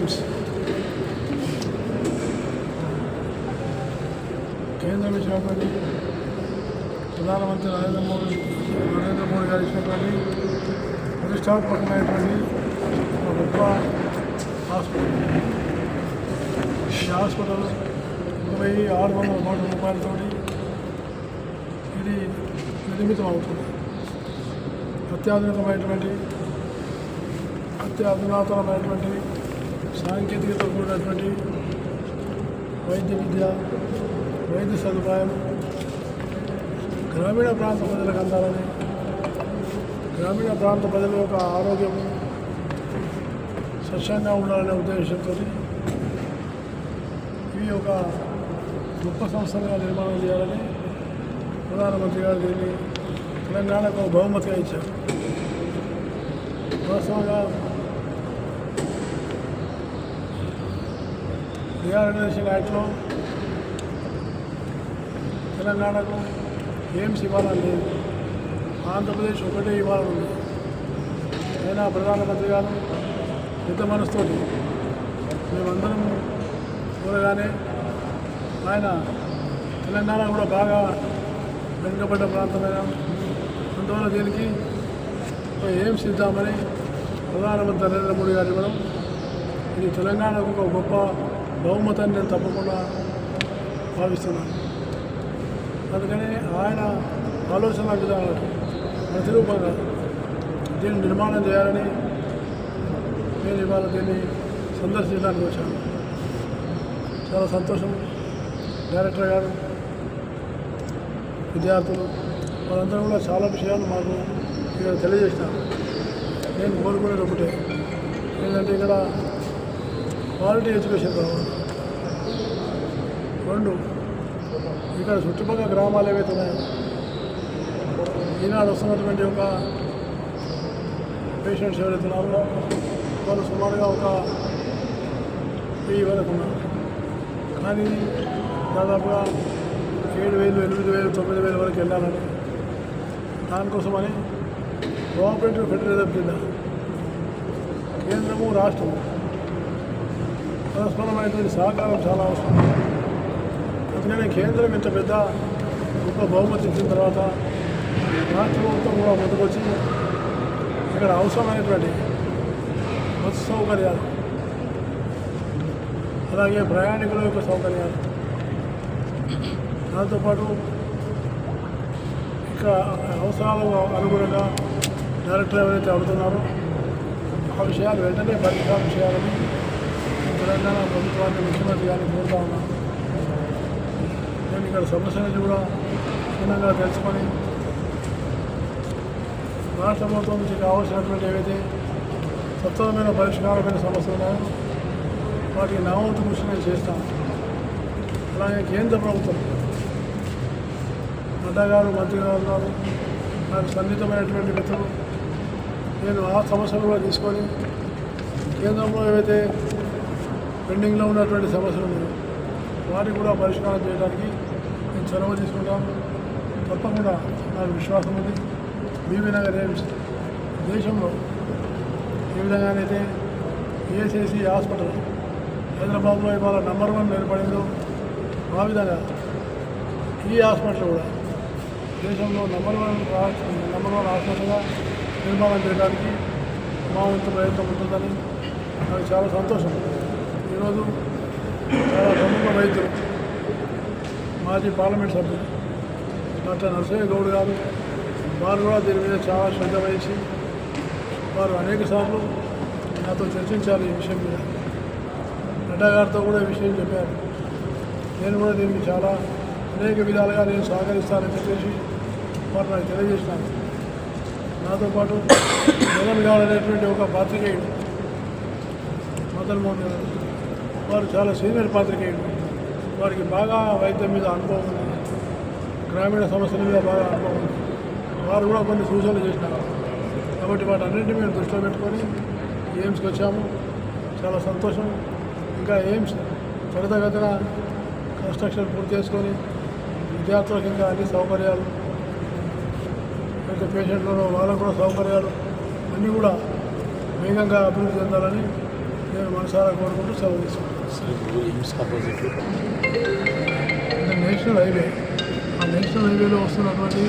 AIIMS కేంద్రం ఇచ్చినటువంటి ప్రధానమంత్రి నరేంద్ర మోడీ నరేంద్ర మోడీ గారు ఇచ్చినటువంటి ప్రతిష్టాత్మకమైనటువంటి ఒక గొప్ప హాస్పిటల్. ఈ హాస్పిటల్ ఇరవై ఆరు వందల కోట్ల రూపాయలతో ఇది నిర్మితం అవుతుంది. అత్యాధునికమైనటువంటి అత్యాధునాతనమైనటువంటి సాంకేతికత కూడినటువంటి వైద్య విద్య వైద్య సదుపాయం గ్రామీణ ప్రాంత ప్రజలకు అందాలని గ్రామీణ ప్రాంత ప్రజల యొక్క ఆరోగ్యం స్వచ్ఛంగా ఉండాలనే ఉద్దేశంతో ఇవి ఒక గొప్ప సంస్థలుగా నిర్మాణం చేయాలని ప్రధానమంత్రి గారు దీన్ని తెలంగాణకు బహుమతిగా ఇచ్చారు. వాస్తవంగా రియాలిటేషన్ యాక్ట్లో తెలంగాణకు ఏమ్స్ ఇవ్వాలని లేదు. ఆంధ్రప్రదేశ్ ఒకటే ఇవ్వాలని ఉంది. అయినా ప్రధానమంత్రి గారు పెద్ద మనసుతోటి మేమందరం చూడగానే ఆయన తెలంగాణ కూడా బాగా వెనుకబడ్డ ప్రాంతమైన అందువల్ల దీనికి ఏం ఎయిమ్స్ ఇద్దామని ప్రధానమంత్రి నరేంద్ర మోడీ గారు ఇవ్వడం ఇది తెలంగాణకు ఒక గొప్ప బహుమతాన్ని నేను తప్పకుండా భావిస్తున్నాను. అందుకని ఆయన ఆలోచన విధానాలకు ప్రతిరూపంగా దీన్ని నిర్మాణం చేయాలని నేను ఇవాళ దీన్ని సందర్శించడానికి వచ్చాను. చాలా సంతోషం. డైరెక్టర్ గారు విద్యార్థులు వాళ్ళందరూ కూడా చాలా విషయాలు మాకు ఇక్కడ తెలియజేసినారు. నేను కోరుకునేది ఒకటే ఏంటంటే ఇక్కడ క్వాలిటీ ఎడ్యుకేషన్ కావాలి. రెండు ఇక్కడ చుట్టుపక్కల గ్రామాలు ఏవైతే ఉన్నాయో ఈనాడు వస్తున్నటువంటి ఒక పేషెంట్స్ ఎవరైతే ఉన్నారో వాళ్ళు సుమారుగా ఒక వెయ్యి వరకు ఉన్నారు. కానీ దాదాపుగా ఏడు వేలు ఎనిమిది వేలు తొమ్మిది వేల వరకు వెళ్ళాలని దానికోసమని కోఆపరేటివ్ ఫెడరలిజం కింద కేంద్రము రాష్ట్రము పరస్పరమైనటువంటి సహకారం చాలా అవసరం. అందుకని కేంద్రం ఇంత పెద్ద గొప్ప బహుమతి ఇచ్చిన తర్వాత రాష్ట్ర ప్రభుత్వం కూడా ముందుకొచ్చి ఇక్కడ అవసరమైనటువంటి బస్సు సౌకర్యాలు అలాగే ప్రయాణికుల యొక్క సౌకర్యాలు. దాంతోపాటు ఇక్కడ అవసరాలకు అనుగుణంగా డైరెక్టర్ ఎవరైతే అడుగుతున్నారో ఆ విషయాలు వెంటనే పరిష్కారం చేయాలని తెలంగాణ ప్రభుత్వాన్ని ముఖ్యమంత్రి గారిని కోరుతా ఉన్నాను నేను ఇక్కడ సమస్యలను కూడా క్షుణ్ణంగా తెలుసుకొని రాష్ట్ర ప్రభుత్వం నుంచి కావాల్సినటువంటి ఏవైతే సత్వరమైన పరిష్కారమైన సమస్యలు ఉన్నాయో వాటికి నా వంతు కృషి నేను చేస్తాను. అలాగే కేంద్ర ప్రభుత్వం నడ్డా గారు మంత్రి గారు ఉన్నారు నాకు సన్నిహితమైనటువంటి మిత్రులు నేను ఆ సమస్యలు కూడా తీసుకొని కేంద్రంలో ఏవైతే పెండింగ్లో ఉన్నటువంటి సమస్యలు ఉన్నాయో వాటికి కూడా పరిష్కారం చేయడానికి చొరవ తీసుకుంటాను తప్పకుండా నాకు విశ్వాసం ఉంది. మీ విధంగా నేను దేశంలో ఏ విధంగానైతే ఏసీసీ హాస్పిటల్ హైదరాబాద్లో ఇవాళ నంబర్ వన్ నిలబడిందో ఆ విధంగా ఈ హాస్పిటల్ కూడా దేశంలో నెంబర్ వన్ నెంబర్ వన్ హాస్పిటల్గా నిర్మాణం చేయడానికి మా వంతు ప్రయత్నం ఉంటుందని నాకు చాలా సంతోషం. ఈరోజు చాలా ప్రముఖ వైద్యులు మాజీ పార్లమెంట్ సభ్యులు డాక్టర్ నరసయ్య గౌడ్ గారు వారు కూడా దీని మీద చాలా శ్రద్ధ వహించి వారు అనేక సార్లు నాతో చర్చించాలి ఈ విషయం మీద. నడ్డా గారితో కూడా ఈ విషయం చెప్పారు. నేను కూడా దీనికి చాలా అనేక విధాలుగా నేను సహకరిస్తానని చెప్పేసి వారు నాకు తెలియజేసినాను నాతో పాటు జగన్ గారు అనేటువంటి ఒక పాత్రికేయుడు మదన్ మోహన్ గారు వారు చాలా సీనియర్ పాత్రికేయుడు. వారికి బాగా వైద్యం మీద అనుభవం ఉంది. గ్రామీణ సమస్యల మీద బాగా అనుభవం ఉంది. వారు కూడా కొన్ని సూచనలు చేసినారు. కాబట్టి వాటన్నింటినీ మేము దృష్టిలో పెట్టుకొని ఎయిమ్స్కి వచ్చాము. చాలా సంతోషం. ఇంకా ఎయిమ్స్ త్వరితగతిన కన్స్ట్రక్షన్ పూర్తి చేసుకొని విద్యార్థులకు ఇంకా అన్ని సౌకర్యాలు ఇంకా పేషెంట్లలో వాళ్ళకు కూడా సౌకర్యాలు అన్నీ కూడా వేగంగా అభివృద్ధి చెందాలని నేను మనసారా కోరుకుంటూ సెలవు తీసుకుంటాను ఎయిమ్స్ నేషనల్ హైవే ఆ నేషనల్ హైవేలో వస్తున్నటువంటి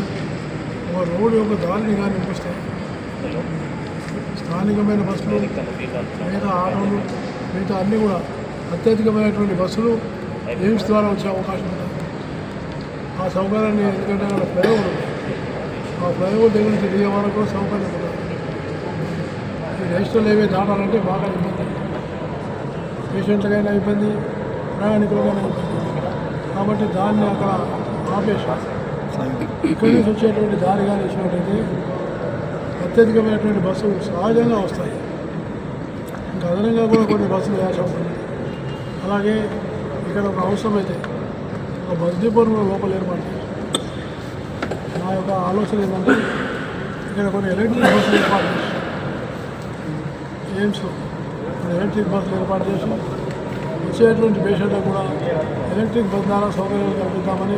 ఒక రోడ్డు యొక్క దారిని కానీ నింపిస్తే స్థానికమైన బస్సులు మిగతా ఆటోలు మిగతా అన్నీ కూడా అత్యధికమైనటువంటి బస్సులు ఎయిమ్స్ ద్వారా వచ్చే అవకాశం ఉంటుంది. ఆ సౌకర్యాన్ని ఎందుకంటే అక్కడ ఫ్లైఓవర్ ఉంది. ఆ ఫ్లైఓవర్ దగ్గర నుంచి దిగే వరకు కూడా సౌకర్యం ఉంటుంది. ఈ నేషనల్ హైవే దాటాలంటే బాగా ఇబ్బంది. పేషెంట్లకైనా ఇబ్బంది ప్రయాణికులకైనా ఇబ్బంది. కాబట్టి దాన్ని అక్కడ ఆపేసి ఇక్కడి నుంచి వచ్చేటువంటి దారి కానీ ఇచ్చినట్టయితే అత్యధికమైనటువంటి బస్సులు సహజంగా వస్తాయి. ఇంకా అదనంగా కూడా కొన్ని బస్సులు వేయాల్సి ఉంటుంది అలాగే ఇక్కడ ఒక అవసరమైతే ఒక బస్ డిపోను లోపల ఏర్పాటు నా యొక్క ఆలోచన ఏంటంటే ఇక్కడ కొన్ని ఎలక్ట్రిక్ బస్సులు ఏర్పాటు చేసి ఎయిమ్స్లో ఎలక్ట్రిక్ బస్సులు ఏర్పాటు చేసి వచ్చేటువంటి పేషెంట్లకు కూడా ఎలక్ట్రిక్ బస్ ద్వారా సౌకర్యాలు కల్పిద్దామని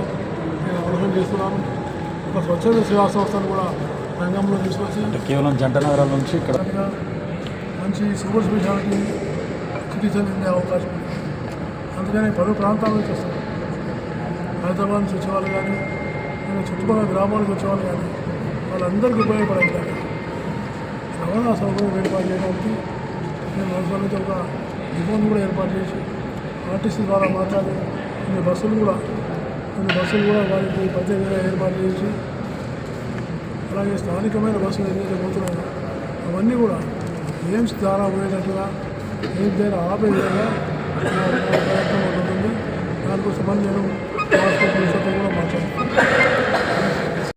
నేను ఆలోచన చేస్తున్నాను. ఒక స్వచ్ఛంద సేవా సంస్థను కూడా రంగంలో తీసుకొచ్చి కేవలం జంట నగరాల నుంచి ఇక్కడ మంచి సూపర్ స్పెషాలిటీ చికిత్సలు ఉండే అవకాశం ఉంది. అందుకని పలు ప్రాంతాల నుంచి వస్తారు హైదరాబాద్ నుంచి వచ్చేవాళ్ళు కానీ చుట్టుపక్కల గ్రామాలకు వచ్చేవాళ్ళు కానీ వాళ్ళందరికీ ఉపయోగపడే విధంగా రవాణా సౌకర్యం ఏర్పాటు చేయడానికి నేను అవసరం నుంచి ఒక డిపోను కూడా ఏర్పాటు చేసి ఆర్టీసీ ద్వారా మాట్లాడి కొన్ని బస్సులు కూడా కొన్ని బస్సులు కూడా వారికి ప్రత్యేకంగా ఏర్పాటు చేసి అలాగే స్థానికమైన బస్సులు ఏదైతే పోతున్నాయో అవన్నీ కూడా ఎయిమ్స్ ద్వారా పోయేటట్టుగా ఎయిమ్స్ దగ్గర ఆపే విధంగా ప్రయత్నం ఉంటుంది దానికోసం నేను కూడా మాట్లాడుతున్నాను